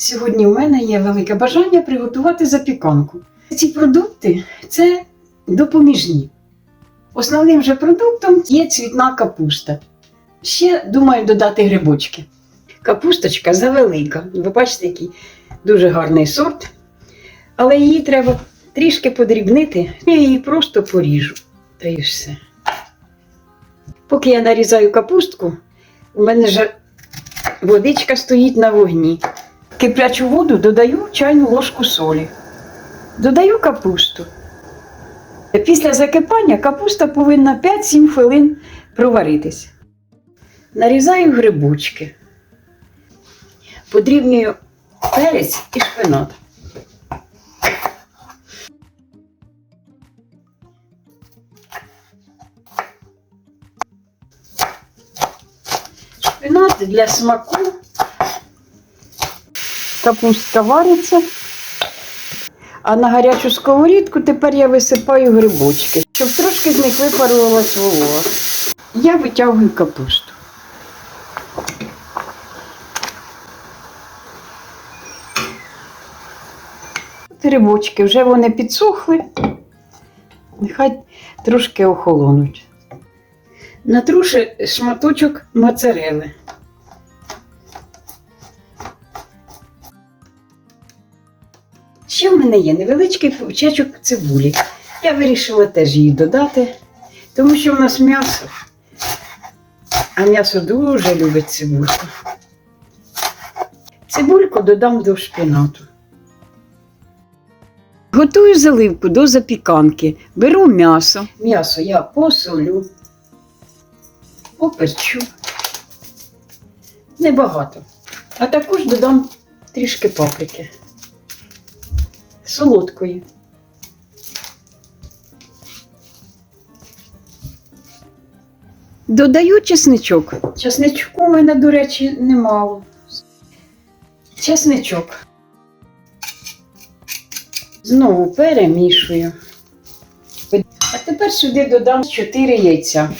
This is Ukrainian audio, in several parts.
Сьогодні в мене є велике бажання приготувати запіканку. Ці продукти це допоміжні. Основним же продуктом є цвітна капуста. Ще думаю додати грибочки. Капусточка завелика. Ви бачите, який дуже гарний сорт. Але її треба трішки подрібнити. Я її просто поріжу. Та і все. Поки я нарізаю капустку, у мене вже водичка стоїть на вогні. Киплячу воду додаю чайну ложку солі. Додаю капусту. Після закипання капуста повинна 5-7 хвилин проваритись. Нарізаю грибочки. Подрібнюю перець і шпинат. Шпинат для смаку. Капустка вариться. А на гарячу сковорідку тепер я висипаю грибочки, щоб трошки з них випарувалась волога. Я витягую капусту. Грибочки вже вони підсохли. Нехай трошки охолонуть. Натруши шматочок моцарели. Ще в мене є невеличкий пучечок цибулі. Я вирішила теж її додати, тому що в нас м'ясо, а м'ясо дуже любить цибульку. Цибульку додам до шпинату. Готую заливку до запіканки. Беру м'ясо. М'ясо я посолю, поперчу. Небагато. А також додам трішки паприки солодкої. Додаю чесничок. Чесничку у мене, до речі, немало. Чесничок. Знову перемішую. А тепер сюди додам 4 яйця.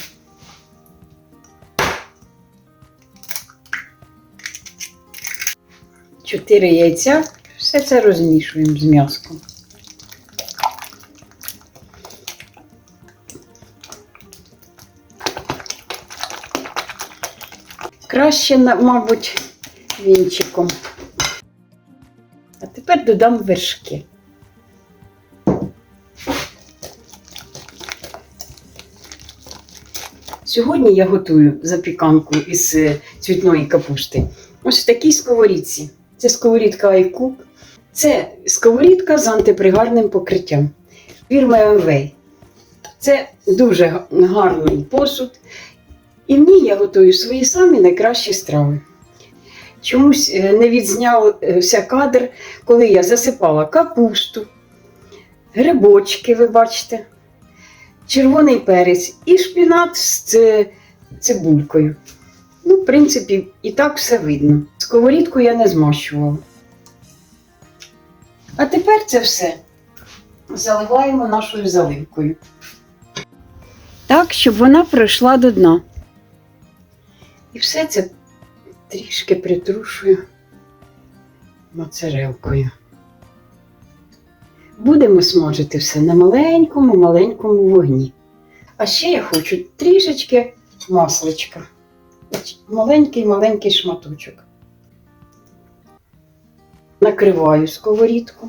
Чотири яйця. Все це розмішуємо з м'яском. Краще, мабуть, вінчиком. А тепер додам вершки. Сьогодні я готую запіканку із е, цвітної капусти. Ось в такій сковорідці. Це сковорідка iCook. Це сковорідка з антипригарним покриттям. Фірма Amway. Це дуже гарний посуд. І в ній я готую свої самі найкращі страви. Чомусь е, не відзнявся кадр, коли я засипала капусту, грибочки, ви бачите, червоний перець і шпінат з цибулькою. Ну, в принципі, і так все видно. Сковорідку я не змащувала. А тепер це все заливаємо нашою заливкою. Так, щоб вона пройшла до дна. І все це трішки притрушую моцарелкою. Будемо смажити все на маленькому, маленькому вогні. А ще я хочу трішечки масличка. Маленький маленький шматочок. Накриваю сковорідку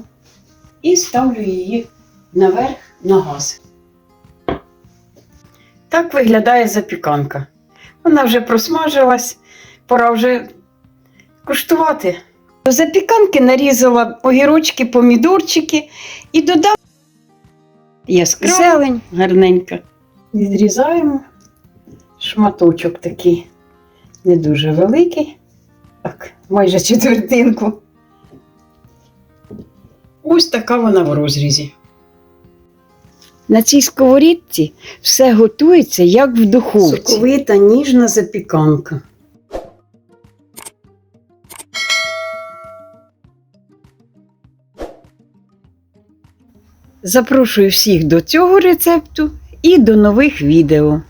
і ставлю її наверх на газ. Так виглядає запіканка. Вона вже просмажилась, пора вже куштувати. До запіканки нарізала огірочки, помідорчики і додам яскраву зелень гарненька. Відрізаємо шматочок такий не дуже великий, так, майже четвертинку. Ось така вона в розрізі. На цій сковорідці все готується, як в духовці. Соковита ніжна запіканка. Запрошую всіх до цього рецепту і до нових відео.